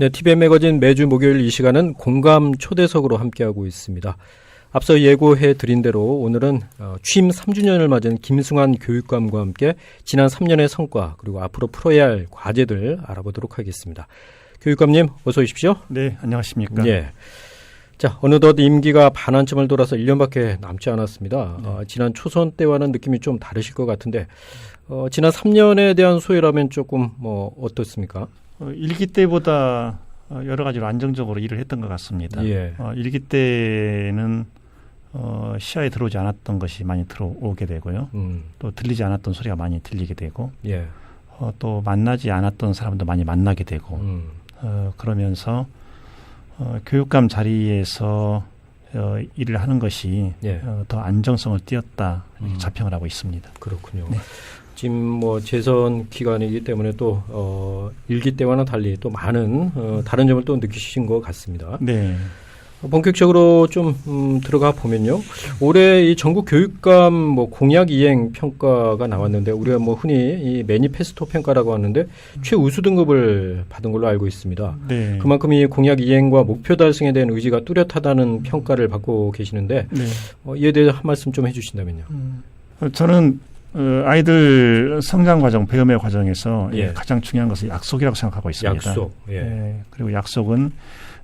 네, TVN 매거진 매주 목요일 이 시간은 공감 초대석으로 함께하고 있습니다. 앞서 예고해 드린 대로 오늘은 어, 취임 3주년을 맞은 김승환 교육감과 함께 지난 3년의 성과 그리고 앞으로 풀어야 할 과제들 알아보도록 하겠습니다. 교육감님 어서 오십시오. 네, 안녕하십니까. 예. 자, 어느덧 임기가 반환점을 돌아서 1년밖에 남지 않았습니다. 네. 어, 지난 초선 때와는 느낌이 좀 다르실 것 같은데 어, 지난 3년에 대한 소회라면 조금 뭐 어떻습니까? 어, 일기 때보다 어, 여러 가지로 안정적으로 일을 했던 것 같습니다. 예. 어, 일기 때는 어, 시야에 들어오지 않았던 것이 많이 들어오게 되고요. 음. 또 들리지 않았던 소리가 많이 들리게 되고 예. 어, 또 만나지 않았던 사람도 많이 만나게 되고 음. 어, 그러면서 어, 교육감 자리에서 어, 일을 하는 것이 예. 어, 더 안정성을 띄었다 음. 자평을 하고 있습니다. 그렇군요. 네. 지금 뭐 재선 기간이기 때문에 또 어, 일기 때와는 달리 또 많은 어, 다른 점을 또 느끼신 것 같습니다. 네. 어, 본격적으로 좀 음, 들어가 보면요. 올해 이 전국 교육감 뭐 공약 이행 평가가 나왔는데 우리가 뭐 흔히 이 매니페스토 평가라고 하는데 최우수 등급을 받은 걸로 알고 있습니다. 네. 그만큼 이 공약 이행과 목표 달성에 대한 의지가 뚜렷하다는 평가를 받고 계시는데 네. 어, 이에 대해 한 말씀 좀 해주신다면요. 어, 저는 어, 아이들 성장 과정, 배움의 과정에서 예. 예, 가장 중요한 것은 약속이라고 생각하고 있습니다. 약속. 예. 예, 그리고 약속은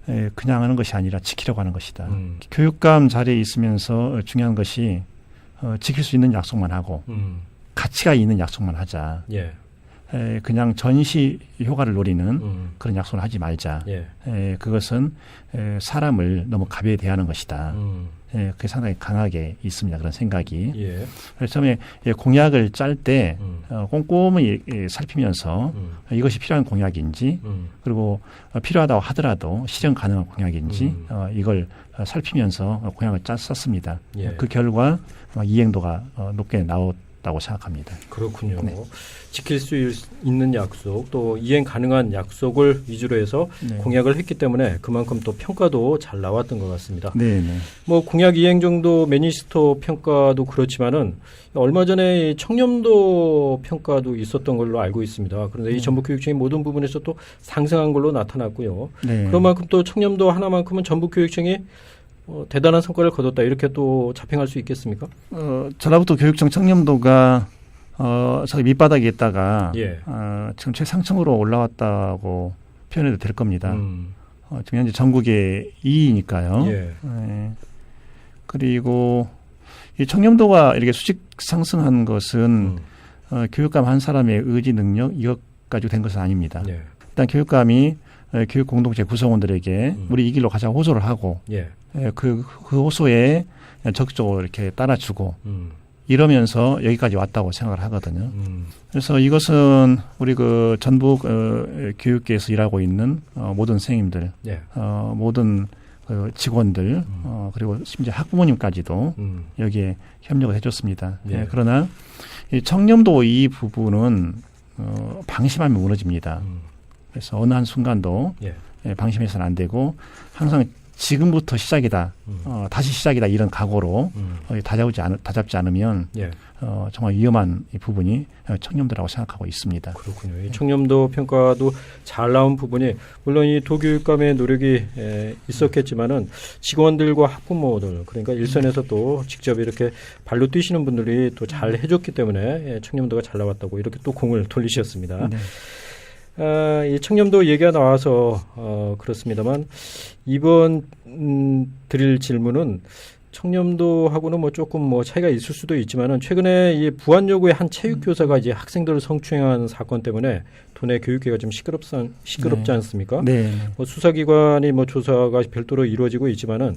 예, 그냥 하는 것이 아니라 지키려고 하는 것이다. 음. 교육감 자리에 있으면서 중요한 것이 어, 지킬 수 있는 약속만 하고 음. 가치가 있는 약속만 하자. 예. 에, 그냥 전시 효과를 노리는 음. 그런 약속을 하지 말자. 예. 에, 그것은 에, 사람을 너무 가벼이 대하는 것이다. 음. 에, 그게 상당히 강하게 있습니다. 그런 생각이. 예. 그래서 처음에 예, 공약을 짤때 음. 어, 꼼꼼히 예, 살피면서 음. 이것이 필요한 공약인지 음. 그리고 어, 필요하다고 하더라도 실현 가능한 공약인지 음. 어, 이걸 어, 살피면서 어, 공약을 짰었습니다. 예. 그 결과 어, 이행도가 어, 높게 나왔 다고 생각합니다. 그렇군요. 네. 지킬 수 있- 있는 약속 또 이행 가능한 약속을 위주로 해서 네. 공약을 했기 때문에 그만큼 또 평가도 잘 나왔던 것 같습니다. 네, 네. 뭐 공약 이행 정도 매니스토 평가도 그렇지만은 얼마 전에 이 청렴도 평가도 있었던 걸로 알고 있습니다. 그런데 이 네. 전북교육청이 모든 부분에서 또 상승한 걸로 나타났고요. 네. 그런 만큼 또 청렴도 하나만큼은 전북교육청이 어, 대단한 성과를 거뒀다 이렇게 또 자평할 수 있겠습니까? 어, 전라북도 교육청 청렴도가 어, 저기 밑바닥에 있다가 예. 어, 지금 최상층으로 올라왔다고 표현해도 될 겁니다. 음, 어, 지금 현재 전국의 2위니까요. 예. 네. 그리고 이 청렴도가 이렇게 수직 상승한 것은 음, 어, 교육감 한 사람의 의지 능력 이것 가지고 된 것은 아닙니다. 예. 일단 교육감이 어, 교육 공동체 구성원들에게 음. 우리 이 길로 가자 호소를 하고 예. 예, 그, 그 호소에 적극적으로 이렇게 따라주고 음, 이러면서 여기까지 왔다고 생각을 하거든요. 음, 그래서 이것은 우리 그 전북 어, 교육계에서 일하고 있는 어, 모든 선생님들, 예. 어, 모든 그 직원들, 어, 그리고 심지어 학부모님까지도 음, 여기에 협력을 해줬습니다. 예. 예, 그러나 이 청렴도 이 부분은 어, 방심하면 무너집니다. 음, 그래서 어느 한 순간도 예. 예, 방심해서는 안 되고 항상 지금부터 시작이다, 음, 어, 다시 시작이다 이런 각오로 음, 어, 다잡지, 않, 다잡지 않으면 예. 어, 정말 위험한 이 부분이 어, 청렴도라고 생각하고 있습니다. 그렇군요. 이 청렴도 평가도 잘 나온 부분이 물론 이 도교육감의 노력이 에, 있었겠지만은 직원들과 학부모들 그러니까 일선에서 또 직접 이렇게 발로 뛰시는 분들이 또 잘 해줬기 때문에 예, 청렴도가 잘 나왔다고 이렇게 또 공을 돌리셨습니다. 네. 아, 이 청렴도 얘기가 나와서 어, 그렇습니다만 이번 음, 드릴 질문은 청렴도하고는 뭐 조금 뭐 차이가 있을 수도 있지만은 최근에 이 부안 여고의 한 체육 교사가 이제 학생들을 성추행한 사건 때문에 도내 교육계가 좀 시끄럽지, 시끄럽지 네. 않습니까? 네. 뭐 수사기관이 뭐 조사가 별도로 이루어지고 있지만은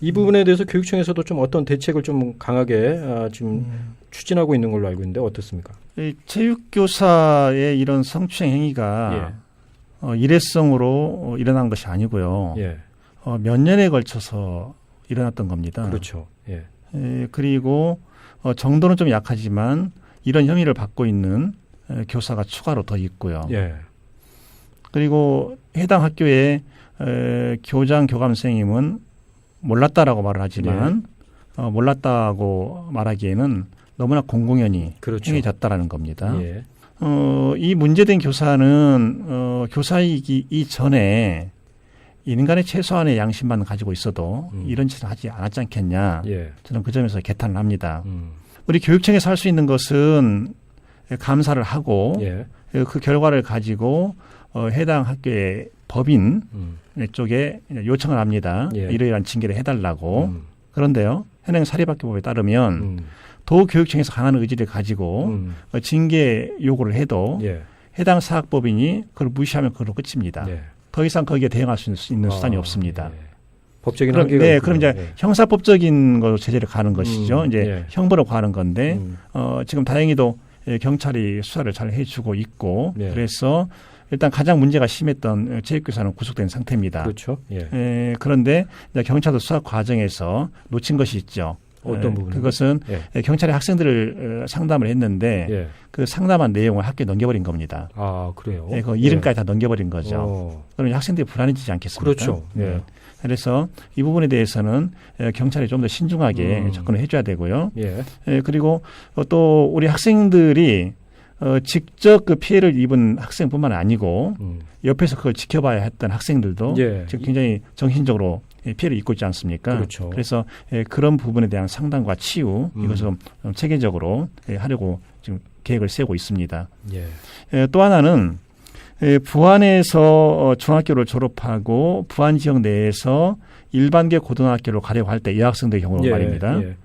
이 부분에 대해서 교육청에서도 좀 어떤 대책을 좀 강하게 아, 지금 음. 추진하고 있는 걸로 알고 있는데 어떻습니까? 이 체육교사의 이런 성추행 행위가 어, 일회성으로 어, 일어난 것이 아니고요. 예, 어, 몇 년에 걸쳐서 일어났던 겁니다. 그렇죠. 예, 에, 그리고 어, 정도는 좀 약하지만 이런 혐의를 받고 있는 에, 교사가 추가로 더 있고요. 예, 그리고 해당 학교의 에, 교장 교감 선생님은 몰랐다라고 말을 하지만 어, 몰랐다고 말하기에는 너무나 공공연히 그렇죠. 행해졌다라는 겁니다. 예, 어, 이 문제된 교사는 어, 교사이기 이전에 인간의 최소한의 양심만 가지고 있어도 음. 이런 짓을 하지 않았지 않겠냐. 예. 저는 그 점에서 개탄을 합니다. 음. 우리 교육청에서 할 수 있는 것은 감사를 하고 예. 그 결과를 가지고 어, 해당 학교의 법인 음. 쪽에 요청을 합니다. 예. 이러이러한 징계를 해달라고. 음. 그런데요, 현행 사립학교법에 따르면 음. 도교육청에서 강한 의지를 가지고 음. 어, 징계 요구를 해도 예. 해당 사학법인이 그걸 무시하면 그걸로 끝입니다. 예. 더 이상 거기에 대응할 수 있는 수단이 아, 없습니다. 예. 법적인 그럼, 한계가 네. 그럼 이제 예. 형사법적인 걸로 제재를 가는 것이죠. 음, 이제 예. 형벌을 가는 건데 음. 어, 지금 다행히도 예, 경찰이 수사를 잘 해주고 있고 예. 그래서 일단 가장 문제가 심했던 체육교사는 구속된 상태입니다. 그렇죠. 예. 에, 그런데 이제 경찰도 수사 과정에서 놓친 것이 있죠. 어떤 에, 부분인가요? 그것은 예. 에, 경찰이 학생들을 어, 상담을 했는데 예. 그 상담한 내용을 학교에 넘겨버린 겁니다. 아, 그래요. 예, 그 이름까지 다 넘겨버린 예. 거죠. 어. 그러면 학생들이 불안해지지 않겠습니까? 그렇죠. 예. 네. 그래서 이 부분에 대해서는 에, 경찰이 좀 더 신중하게 음. 접근을 해줘야 되고요. 예. 에, 그리고 어, 또 우리 학생들이 어, 직접 그 피해를 입은 학생뿐만 아니고 음. 옆에서 그걸 지켜봐야 했던 학생들도 예. 지금 굉장히 정신적으로 예, 피해를 입고 있지 않습니까? 그렇죠. 래서 그런 부분에 대한 상담과 치유 음. 이것을 좀, 좀 체계적으로 예, 하려고 지금 계획을 세우고 있습니다. 예. 예, 또 하나는 예, 부안에서 어, 중학교를 졸업하고 부안 지역 내에서 일반계 고등학교로 가려고 할 때 여학생들의 경우로 예. 말입니다. 예.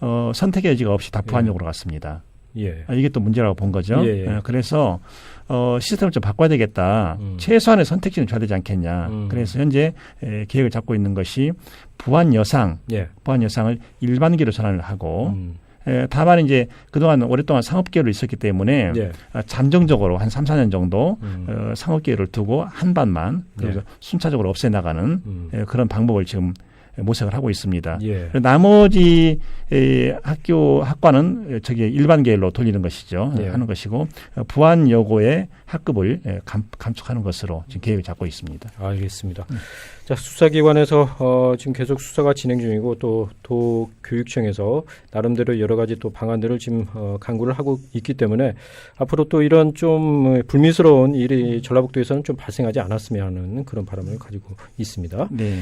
어, 선택의 여지가 없이 다 예. 부안역으로 갔습니다. 예. 아, 이게 또 문제라고 본 거죠. 예, 예. 어, 그래서 어, 시스템을 좀 바꿔야 되겠다. 음. 최소한의 선택지는 줘야 되지 않겠냐. 음. 그래서 현재 에, 계획을 잡고 있는 것이 부안 여상, 예. 부안 여상을 일반계로 전환을 하고 음. 에, 다만 이제 그동안 오랫동안 상업계로 있었기 때문에 예. 아, 잠정적으로 한 3, 4년 정도 음. 어, 상업계를 두고 한 반만 그래서 네. 순차적으로 없애 나가는 음. 에, 그런 방법을 지금 모색을 하고 있습니다. 예. 나머지 에, 학교 학과는 저기 일반 계열로 돌리는 것이죠. 예. 하는 것이고 어, 부안 여고의 학급을 에, 감, 감축하는 것으로 지금 계획을 잡고 있습니다. 알겠습니다. 음. 자, 수사기관에서 어, 지금 계속 수사가 진행 중이고 또 도교육청에서 나름대로 여러 가지 또 방안들을 지금 어, 강구를 하고 있기 때문에 앞으로 또 이런 좀 어, 불미스러운 일이 전라북도에서는 좀 발생하지 않았으면 하는 그런 바람을 가지고 있습니다. 네.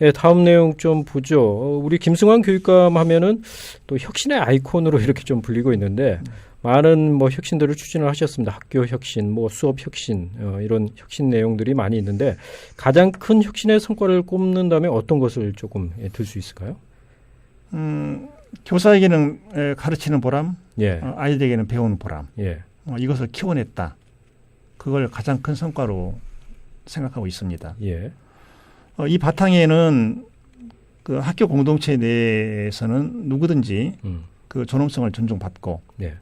예, 다음 내용 좀 보죠. 어, 우리 김승환 교육감 하면은 또 혁신의 아이콘으로 이렇게 좀 불리고 있는데 많은 뭐 혁신들을 추진을 하셨습니다. 학교 혁신, 뭐 수업 혁신 어, 이런 혁신 내용들이 많이 있는데 가장 큰 혁신의 성과를 꼽는다면 어떤 것을 조금 예, 들 수 있을까요? 음, 교사에게는 에, 가르치는 보람, 예, 어, 아이들에게는 배우는 보람, 예, 어, 이것을 키워냈다. 그걸 가장 큰 성과로 생각하고 있습니다. 예, 어, 이 바탕에는 그 학교 공동체 내에서는 누구든지 음, 그 존엄성을 존중받고 예,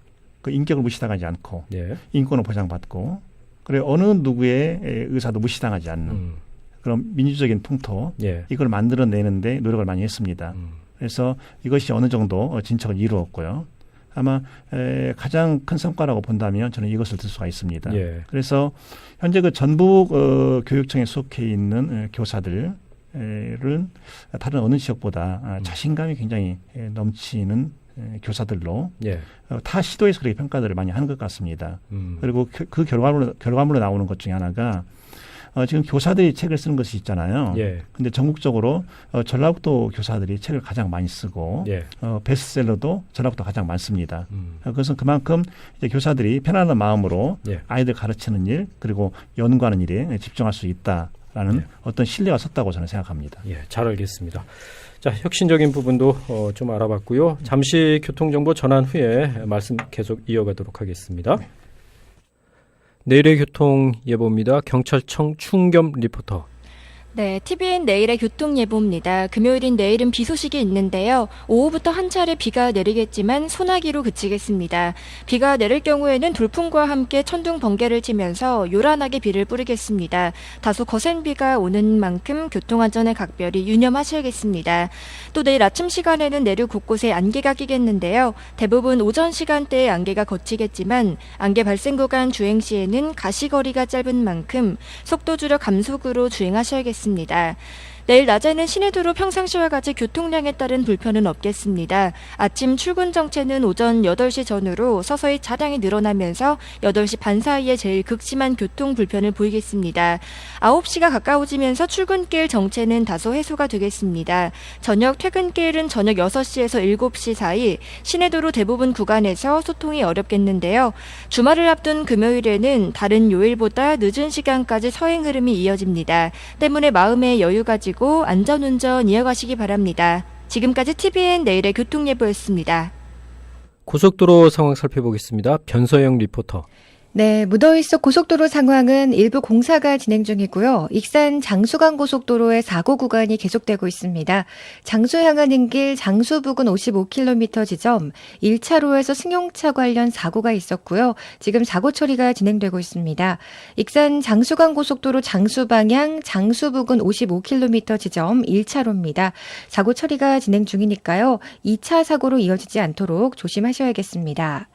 그 인격을 무시당하지 않고 예, 인권을 보장받고 그래 어느 누구의 에, 의사도 무시당하지 않는 음, 그런 민주적인 풍토 예, 이걸 만들어내는데 노력을 많이 했습니다. 음, 그래서 이것이 어느 정도 어, 진척을 이루었고요. 아마 에, 가장 큰 성과라고 본다면 저는 이것을 들 수가 있습니다. 예, 그래서 현재 그 전북 어, 교육청에 속해 있는 에, 교사들은 다른 어느 지역보다 아, 음. 자신감이 굉장히 에, 넘치는 에, 교사들로 예, 어, 타 시도에서 그렇게 평가들을 많이 하는 것 같습니다. 음, 그리고 그, 그 결과물로 결과물로 나오는 것 중에 하나가 어, 지금 교사들이 책을 쓰는 것이 있잖아요. 예, 근데 전국적으로 어, 전라북도 교사들이 책을 가장 많이 쓰고 예, 어, 베스트셀러도 전라북도 가장 많습니다. 음, 어, 그것은 그만큼 이제 교사들이 편안한 마음으로 예. 아이들 가르치는 일 그리고 연구하는 일에 집중할 수 있다라는 예. 어떤 신뢰가 섰다고 저는 생각합니다. 예, 잘 알겠습니다. 자, 혁신적인 부분도 어, 좀 알아봤고요. 잠시 교통정보 전환 후에 말씀 계속 이어가도록 하겠습니다. 내일의 교통 예보입니다. 경찰청 충겸 리포터. 네, TVN 내일의 교통 예보입니다. 금요일인 내일은 비 소식이 있는데요. 오후부터 한 차례 비가 내리겠지만 소나기로 그치겠습니다. 비가 내릴 경우에는 돌풍과 함께 천둥 번개를 치면서 요란하게 비를 뿌리겠습니다. 다소 거센 비가 오는 만큼 교통안전에 각별히 유념하셔야겠습니다. 또 내일 아침 시간에는 내륙 곳곳에 안개가 끼겠는데요. 대부분 오전 시간대에 안개가 걷히겠지만 안개 발생 구간 주행 시에는 가시거리가 짧은 만큼 속도 줄여 감속으로 주행하셔야겠습니다. 있습니다. 내일 낮에는 시내도로 평상시와 같이 교통량에 따른 불편은 없겠습니다. 아침 출근 정체는 오전 8시 전후로 서서히 차량이 늘어나면서 8시 반 사이에 제일 극심한 교통 불편을 보이겠습니다. 9시가 가까워지면서 출근길 정체는 다소 해소가 되겠습니다. 저녁 퇴근길은 저녁 6시에서 7시 사이 시내도로 대부분 구간에서 소통이 어렵겠는데요. 주말을 앞둔 금요일에는 다른 요일보다 늦은 시간까지 서행 흐름이 이어집니다. 때문에 마음에 여유 가지고 안전운전 이어가시기 바랍니다. 지금까지 TVN 내일의 교통예보였습니다. 고속도로 상황 살펴보겠습니다. 변서영 리포터. 네, 무더위 속 고속도로 상황은 일부 공사가 진행 중이고요. 익산 장수간 고속도로의 사고 구간이 계속되고 있습니다. 장수 향하는 길 장수 부근 55km 지점 1차로에서 승용차 관련 사고가 있었고요. 지금 사고 처리가 진행되고 있습니다. 익산 장수간 고속도로 장수 방향 장수 부근 55km 지점 1차로입니다. 사고 처리가 진행 중이니까요. 2차 사고로 이어지지 않도록 조심하셔야겠습니다.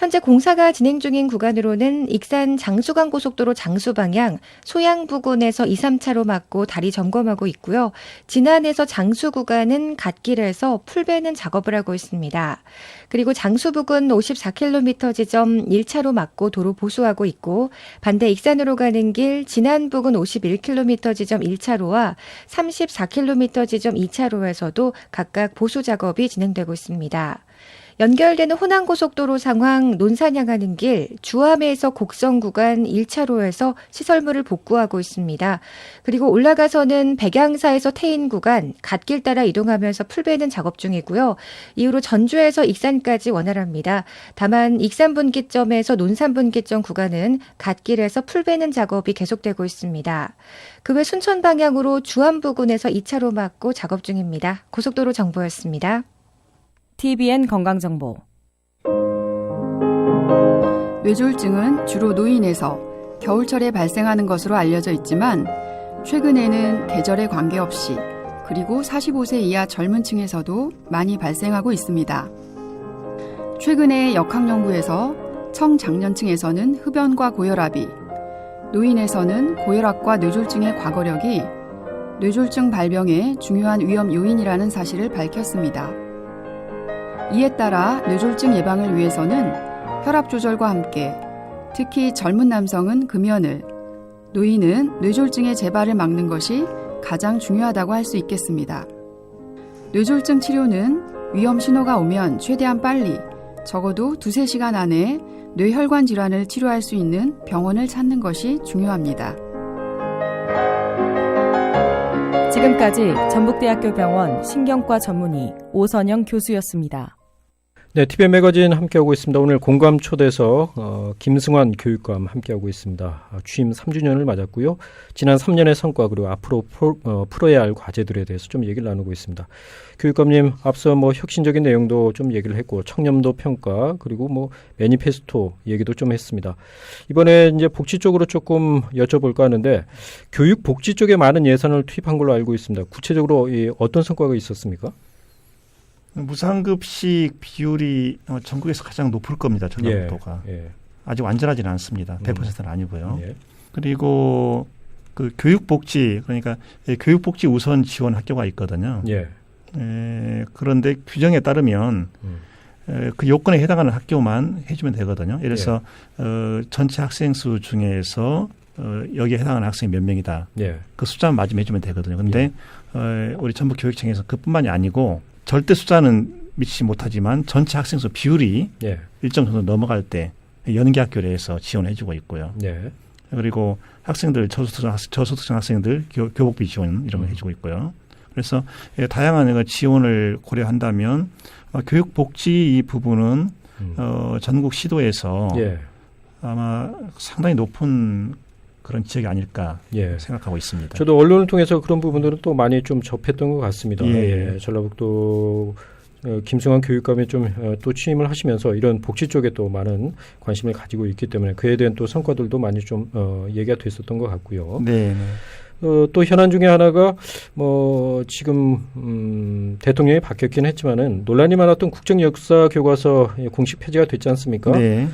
현재 공사가 진행 중인 구간으로는 익산 장수간 고속도로 장수 방향 소양 부근에서 2, 3차로 막고 다리 점검하고 있고요. 진안에서 장수 구간은 갓길에서 풀베는 작업을 하고 있습니다. 그리고 장수 부근 54km 지점 1차로 막고 도로 보수하고 있고 반대 익산으로 가는 길 진안 부근 51km 지점 1차로와 34km 지점 2차로에서도 각각 보수 작업이 진행되고 있습니다. 연결되는 호남고속도로 상황 논산 향하는 길 주암에서 곡성 구간 1차로에서 시설물을 복구하고 있습니다. 그리고 올라가서는 백양사에서 태인 구간 갓길 따라 이동하면서 풀베는 작업 중이고요. 이후로 전주에서 익산까지 원활합니다. 다만 익산 분기점에서 논산 분기점 구간은 갓길에서 풀베는 작업이 계속되고 있습니다. 그 외 순천 방향으로 주암 부근에서 2차로 막고 작업 중입니다. 고속도로 정보였습니다. TBN 건강정보 뇌졸중은 주로 노인에서 겨울철에 발생하는 것으로 알려져 있지만 최근에는 계절에 관계없이 그리고 45세 이하 젊은 층에서도 많이 발생하고 있습니다. 최근에 역학연구에서 청장년층에서는 흡연과 고혈압이, 노인에서는 고혈압과 뇌졸중의 과거력이 뇌졸중 발병의 중요한 위험 요인이라는 사실을 밝혔습니다. 이에 따라 뇌졸중 예방을 위해서는 혈압 조절과 함께 특히 젊은 남성은 금연을, 노인은 뇌졸중의 재발을 막는 것이 가장 중요하다고 할 수 있겠습니다. 뇌졸중 치료는 위험 신호가 오면 최대한 빨리 적어도 두세 시간 안에 뇌혈관 질환을 치료할 수 있는 병원을 찾는 것이 중요합니다. 지금까지 전북대학교 병원 신경과 전문의 오선영 교수였습니다. 네, TVN 매거진 함께하고 있습니다. 오늘 공감 초대서 어, 김승환 교육감 함께하고 있습니다. 아, 취임 3주년을 맞았고요. 지난 3년의 성과 그리고 앞으로 풀, 어, 풀어야 할 과제들에 대해서 좀 얘기를 나누고 있습니다. 교육감님 앞서 뭐 혁신적인 내용도 좀 얘기를 했고 청렴도 평가 그리고 뭐 매니페스토 얘기도 좀 했습니다. 이번에 이제 복지 쪽으로 조금 여쭤볼까 하는데 교육 복지 쪽에 많은 예산을 투입한 걸로 알고 있습니다. 구체적으로 이 어떤 성과가 있었습니까? 무상급식 비율이 어, 전국에서 가장 높을 겁니다. 전라북도가 예, 아직 완전하지는 않습니다. 음. 100%는 아니고요. 예. 그리고 그 교육복지 그러니까 이 교육복지 우선 지원 학교가 있거든요. 예. 에, 그런데 규정에 따르면 음. 에, 그 요건에 해당하는 학교만 해주면 되거든요. 예를 들어서 예. 어, 전체 학생 수 중에서 어, 여기에 해당하는 학생이 몇 명이다. 예. 그 숫자만 맞으면 해주면 되거든요. 근데 어, 우리 전북 교육청에서 그뿐만이 아니고 절대 숫자는 미치지 못하지만 전체 학생 수 비율이 예. 일정 정도 넘어갈 때 연계 학교를 해서 지원해 주고 있고요. 예. 그리고 학생들 저소득층, 학생, 저소득층 학생들 교, 교복비 지원 이런 걸 음. 해주고 있고요. 그래서 예, 다양한 그 지원을 고려한다면 어, 교육복지 이 부분은 음. 어, 전국 시도에서 예. 아마 상당히 높은 그런 지역이 아닐까 예. 생각하고 있습니다. 저도 언론을 통해서 그런 부분들은 또 많이 좀 접했던 것 같습니다. 예. 예. 전라북도 어, 김승환 교육감이 좀또 취임을 하시면서 이런 복지 쪽에 또 많은 관심을 가지고 있기 때문에 그에 대한 또 성과들도 많이 좀 어, 얘기가 됐었던 것 같고요. 네, 네. 어, 또 현안 중에 하나가 뭐 지금 음, 대통령이 바뀌었긴 했지만은 논란이 많았던 국정 역사 교과서 공식 폐지가 됐지 않습니까? 네.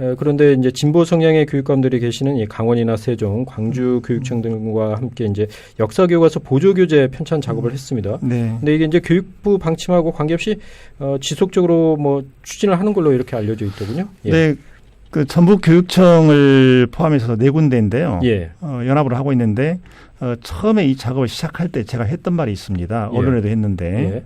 에, 그런데 이제 진보 성향의 교육감들이 계시는 이 강원이나 세종, 광주 교육청 등과 함께 이제 역사 교과서 보조 교재 편찬 작업을 했습니다. 네. 근데 이게 이제 교육부 방침하고 관계없이 어, 지속적으로 뭐 추진을 하는 걸로 이렇게 알려져 있더군요. 예. 네. 그 전북 교육청을 포함해서 네 군데인데요. 예. 어, 연합으로 하고 있는데 어, 처음에 이 작업을 시작할 때 제가 했던 말이 있습니다. 예. 언론에도 했는데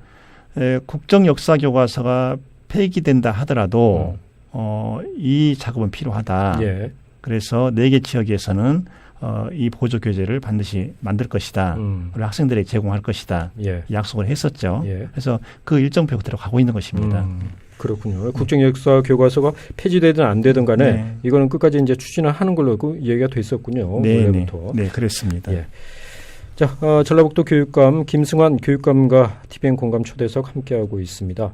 예. 에, 국정 역사 교과서가 폐기된다 하더라도 음. 어, 이 작업은 필요하다. 예. 그래서 네 개 지역에서는 어, 이 보조 교재를 반드시 만들 것이다. 음. 그리고 학생들에게 제공할 것이다. 예. 약속을 했었죠. 예. 그래서 그 일정표 그대로 가고 있는 것입니다. 음, 그렇군요. 국정역사 교과서가 폐지되든 안 되든 간에 네. 이거는 끝까지 이제 추진을 하는 걸로 그 얘기가 됐었군요. 네, 네, 원래부터. 네, 그렇습니다. 예. 자, 어, 전라북도 교육감 김승환 교육감과 TVN 공감 초대석 함께하고 있습니다.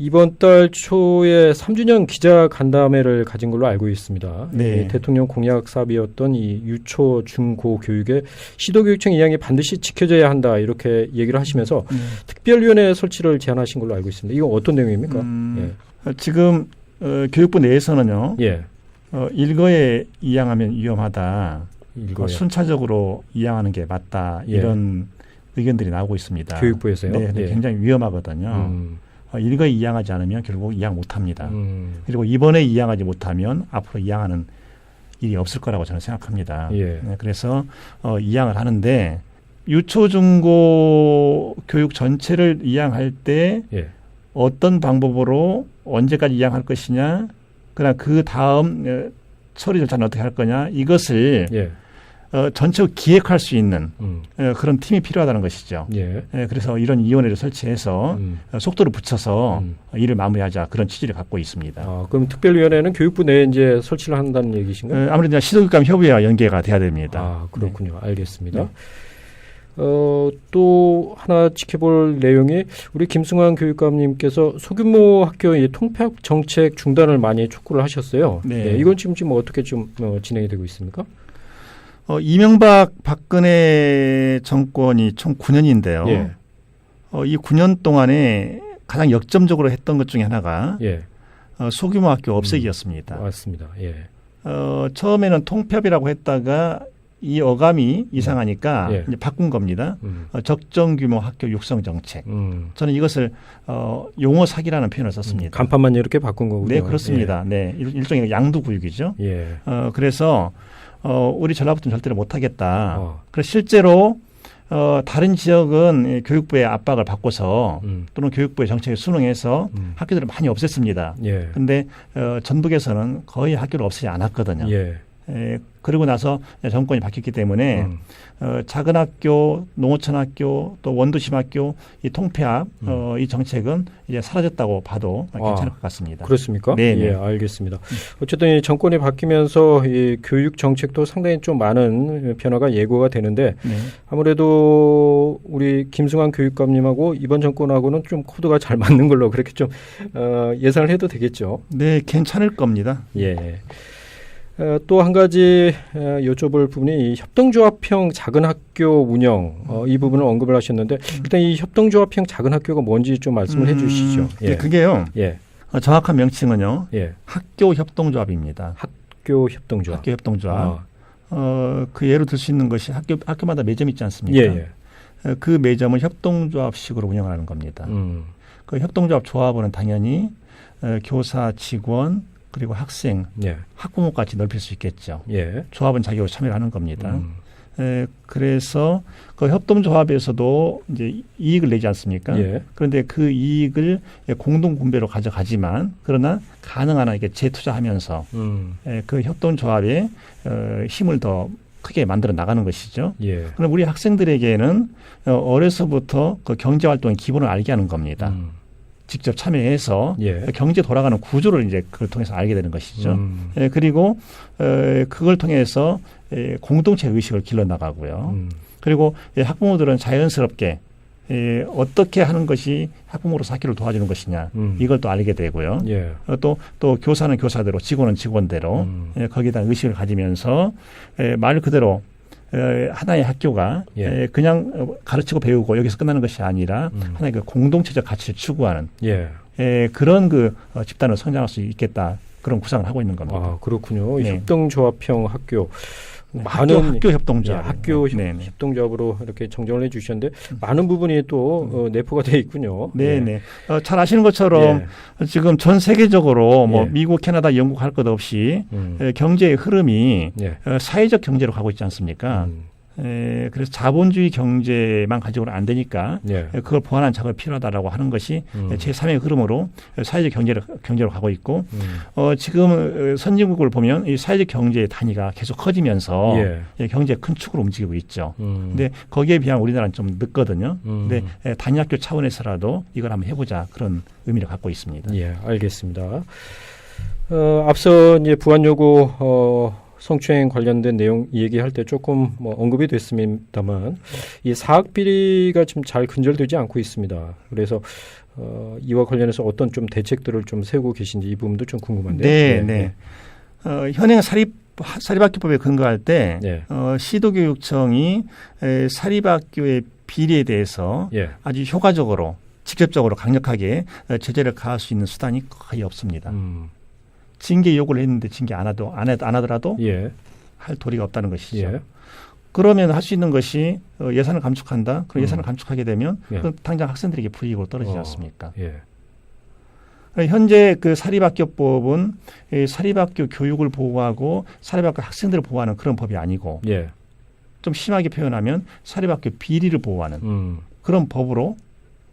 이번 달 초에 3주년 기자 간담회를 가진 걸로 알고 있습니다. 네. 이 대통령 공약 사업이었던 이 유초 중고 교육의 시도교육청 이양이 반드시 지켜져야 한다 이렇게 얘기를 하시면서 네. 특별위원회 설치를 제안하신 걸로 알고 있습니다. 이거 어떤 내용입니까? 음, 어, 지금 어, 교육부 내에서는요. 예. 어, 일거에 이양하면 위험하다. 이거 어, 순차적으로 이양하는 게 맞다. 예. 이런 의견들이 나오고 있습니다. 교육부에서요. 네, 네, 예. 굉장히 위험하거든요. 음, 어, 일거에 이양하지 않으면 결국 이양 못합니다. 음, 그리고 이번에 이양하지 못하면 앞으로 이양하는 일이 없을 거라고 저는 생각합니다. 예. 네, 그래서 어, 이양을 하는데 유초중고 교육 전체를 이양할 때 예. 어떤 방법으로 언제까지 이양할 것이냐, 그다음 그 다음 어, 처리 절차는 어떻게 할 거냐 이것을 예. 어, 전체적으로 기획할 수 있는 음, 어, 그런 팀이 필요하다는 것이죠. 예. 예, 그래서 이런 위원회를 설치해서 음. 어, 속도를 붙여서 음. 어, 일을 마무리하자 그런 취지를 갖고 있습니다. 아, 그럼 특별위원회는 교육부 내에 이제 설치를 한다는 얘기신가요? 어, 아무래도 시도교육감 협의회와 연계가 돼야 됩니다. 아, 그렇군요. 알겠습니다. 네. 어, 또 하나 지켜볼 내용이 우리 김승환 교육감님께서 소규모 학교의 통폐합 정책 중단을 많이 촉구를 하셨어요. 네. 이건 지금 지금 어떻게 좀 어, 진행이 되고 있습니까? 어, 이명박 박근혜 정권이 총 9년인데요. 예. 어, 이 9년 동안에 가장 역점적으로 했던 것 중에 하나가 예. 어, 소규모 학교 없애기였습니다. 맞습니다. 예. 어, 처음에는 통폐합이라고 했다가 이 어감이 이상하니까 예. 이제 바꾼 겁니다. 음. 어, 적정 규모 학교 육성 정책. 음. 저는 이것을 어, 용어 사기라는 표현을 썼습니다. 간판만 이렇게 바꾼 거군요. 네, 그렇습니다. 네, 일, 일종의 양도구역이죠. 예. 예. 어, 그래서 어, 우리 전라북도는 절대로 못하겠다. 어. 그래서 실제로 어, 다른 지역은 이 교육부의 압박을 받고서 음. 또는 교육부의 정책에 순응해서 음. 학교들을 많이 없앴습니다. 예. 근데 어, 전북에서는 거의 학교를 없애지 않았거든요. 예. 에, 그리고 나서 정권이 바뀌었기 때문에 음. 어, 작은 학교, 농어촌 학교, 또 원도심 학교 이 통폐합 음. 어, 이 정책은 이제 사라졌다고 봐도 아, 괜찮을 것 같습니다. 그렇습니까? 네, 네. 예, 알겠습니다. 어쨌든 이 정권이 바뀌면서 이 교육 정책도 상당히 좀 많은 변화가 예고가 되는데 네. 아무래도 우리 김승환 교육감님하고 이번 정권하고는 좀 코드가 잘 맞는 걸로 그렇게 좀 어, 예상을 해도 되겠죠. 네, 괜찮을 겁니다. 예. 어, 또한 가지 어, 여쭤볼 부분이 이 협동조합형 작은 학교 운영 어, 이 부분을 언급을 하셨는데 일단 이 협동조합형 작은 학교가 뭔지 좀 말씀을 음, 해주시죠. 네, 예. 그게요. 예. 어, 정확한 명칭은요. 예. 학교 협동조합입니다. 학교 협동조합. 학교 협동조합. 아, 어, 그 예로 들 수 있는 것이 학교 학교마다 매점 있지 않습니까? 예, 예. 어, 그 매점을 협동조합식으로 운영하는 겁니다. 음. 그 협동조합 조합원은 당연히 어, 교사, 직원 그리고 학생, 예. 학부모까지 넓힐 수 있겠죠. 예. 조합은 자기로 참여를 하는 겁니다. 음. 에, 그래서 그 협동조합에서도 이제 이익을 내지 않습니까? 예. 그런데 그 이익을 공동 분배로 가져가지만 그러나 가능한 한 이게 재투자하면서 음. 에, 그 협동조합의 어, 힘을 더 크게 만들어 나가는 것이죠. 예. 그럼 우리 학생들에게는 어, 어려서부터 그 경제 활동의 기본을 알게 하는 겁니다. 음. 직접 참여해서 예. 경제 돌아가는 구조를 이제 그걸 통해서 알게 되는 것이죠. 음. 예, 그리고 어, 그걸 통해서 예, 공동체 의식을 길러 나가고요. 음. 그리고 예, 학부모들은 자연스럽게 예, 어떻게 하는 것이 학부모로서 학교를 도와주는 것이냐 음. 이걸 또 알게 되고요. 예. 어, 또, 또 교사는 교사대로 직원은 직원대로 음. 예, 거기다 의식을 가지면서 예, 말 그대로 에, 하나의 학교가 예. 에, 그냥 어, 가르치고 배우고 여기서 끝나는 것이 아니라 음. 하나의 그 공동체적 가치를 추구하는 예. 에, 그런 그 어, 집단으로 성장할 수 있겠다 그런 구상을 하고 있는 겁니다. 아, 그렇군요. 이 네. 협동조합형 학교 네, 많은 학교, 학교 협동조합. 예, 학교 협- 네네. 협동조합으로 이렇게 정정을 해주셨는데 많은 부분이 또 어, 내포가 되어 있군요. 네네. 어, 잘 아시는 것처럼 예. 지금 전 세계적으로 뭐 예. 미국, 캐나다, 영국 할 것 없이 음. 에, 경제의 흐름이 예. 어, 사회적 경제로 가고 있지 않습니까? 음. 에, 그래서 자본주의 경제만 가지고는 안 되니까 예. 에, 그걸 보완하는 작업이 필요하다라고 하는 것이 음. 제3의 흐름으로 사회적 경제로, 경제로 가고 있고 음. 어, 지금 어, 선진국을 보면 이 사회적 경제의 단위가 계속 커지면서 예. 예, 경제의 큰 축으로 움직이고 있죠. 음. 근데 거기에 비하면 우리나라는 좀 늦거든요. 음. 근데 에, 단위 학교 차원에서라도 이걸 한번 해보자 그런 의미를 갖고 있습니다. 예, 알겠습니다. 어, 앞서 이제 부안 요구 어, 성추행 관련된 내용 얘기할 때 조금 뭐 언급이 됐습니다만 이 사학 비리가 지금 잘 근절되지 않고 있습니다. 그래서 어, 이와 관련해서 어떤 좀 대책들을 좀 세우고 계신지 이 부분도 좀 궁금한데요. 네, 네. 어, 현행 사립 사립학교법에 근거할 때 예. 어, 시도교육청이 에, 사립학교의 비리에 대해서 예. 아주 효과적으로 직접적으로 강력하게 어, 제재를 가할 수 있는 수단이 거의 없습니다. 음, 징계 요구를 했는데 징계 안 하도 안, 해, 안 하더라도 예. 할 도리가 없다는 것이죠. 예. 그러면 할 수 있는 것이 어, 예산을 감축한다. 그럼 음. 예산을 감축하게 되면 예. 당장 학생들에게 불이익으로 떨어지지 어. 않습니까? 예. 현재 그 사립학교법은 이 사립학교 교육을 보호하고 사립학교 학생들을 보호하는 그런 법이 아니고 예. 좀 심하게 표현하면 사립학교 비리를 보호하는 음, 그런 법으로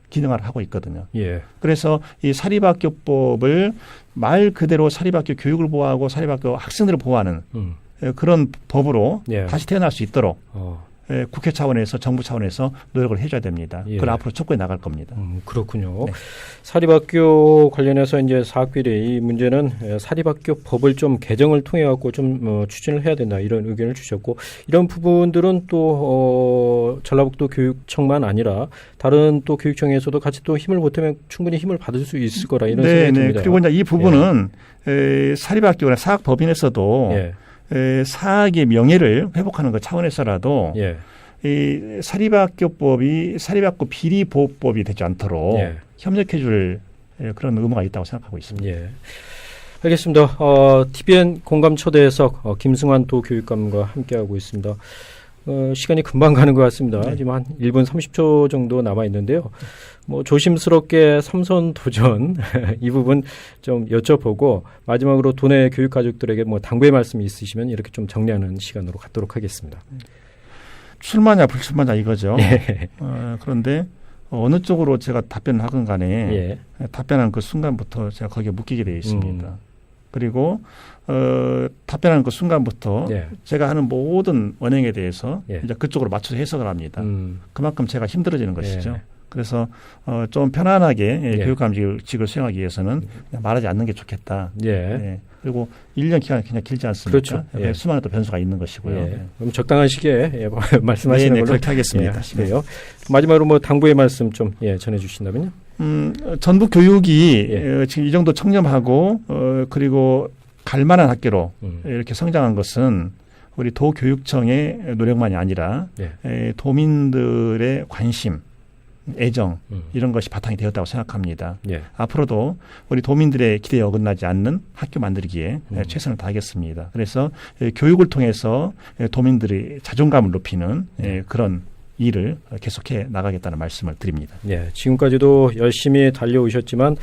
기능을 하고 있거든요. 예. 그래서 이 사립학교법을 말 그대로 사립학교 교육을 보호하고 사립학교 학생들을 보호하는 음, 에, 그런 법으로 예. 다시 태어날 수 있도록 어. 에, 국회 차원에서 정부 차원에서 노력을 해줘야 됩니다. 예. 그걸 앞으로 촉구해 나갈 겁니다. 음, 그렇군요. 네. 사립학교 관련해서 이제 사학비리 이 문제는 에, 사립학교 법을 좀 개정을 통해 갖고 좀 어, 추진을 해야 된다 이런 의견을 주셨고 이런 부분들은 또 어, 전라북도 교육청만 아니라 다른 또 교육청에서도 같이 또 힘을 보태면 충분히 힘을 받을 수 있을 거라 이런 생각이 듭니다. 그리고 이제 이 부분은 에, 사립학교나 사학법인에서도 예, 에, 사학의 명예를 회복하는 것 차원에서라도 예, 이 사립학교법이 사립학교 비리 보호법이 되지 않도록 예. 협력해줄 에, 그런 의무가 있다고 생각하고 있습니다. 예. 알겠습니다. 어, TVN 공감 초대석 어, 김승환 도교육감과 함께하고 있습니다. 어, 시간이 금방 가는 것 같습니다. 네. 지금 한 1분 30초 정도 남아 있는데요. 뭐 조심스럽게 삼선 도전 이 부분 좀 여쭤보고 마지막으로 도내 교육 가족들에게 뭐 당부의 말씀이 있으시면 이렇게 좀 정리하는 시간으로 갖도록 하겠습니다. 출마냐 불출마냐 이거죠. 예. 어, 그런데 어느 쪽으로 제가 답변을 하건 간에 예. 답변하는 그 순간부터 제가 거기에 묶이게 되어 있습니다. 음. 그리고 어, 답변하는 그 순간부터 예. 제가 하는 모든 언행에 대해서 예. 이제 그쪽으로 맞춰서 해석을 합니다. 음, 그만큼 제가 힘들어지는 것이죠. 예. 그래서 어, 좀 편안하게 예, 예. 교육감직을 수행하기 위해서는 말하지 않는 게 좋겠다. 예. 예. 그리고 1년 기간이 그냥 길지 않습니까? 그렇죠. 예. 예. 수많은 또 변수가 있는 것이고요. 예. 그럼 적당한 시기에 예, 말씀하시는 네, 네, 걸로 그렇게 하겠습니다. 예, 하시고요. 마지막으로 뭐 당부의 말씀 좀 예, 전해 주신다면요. 음, 어, 전북 교육이 예. 어, 지금 이 정도 청렴하고 어, 그리고 갈 만한 학교로 음. 이렇게 성장한 것은 우리 도교육청의 노력만이 아니라 예. 에, 도민들의 관심, 애정 음. 이런 것이 바탕이 되었다고 생각합니다. 예. 앞으로도 우리 도민들의 기대에 어긋나지 않는 학교 만들기에 음. 에, 최선을 다하겠습니다. 그래서 에, 교육을 통해서 에, 도민들의 자존감을 높이는 에, 그런 일을 계속해 나가겠다는 말씀을 드립니다. 예, 지금까지도 열심히 달려오셨지만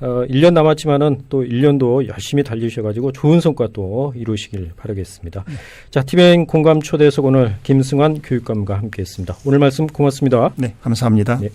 어, 1년 남았지만은 또 1년도 열심히 달리셔가지고 좋은 성과 또 이루시길 바라겠습니다. 자, TVN 공감 초대석 오늘 김승환 교육감과 함께 했습니다. 오늘 말씀 고맙습니다. 네, 감사합니다. 예.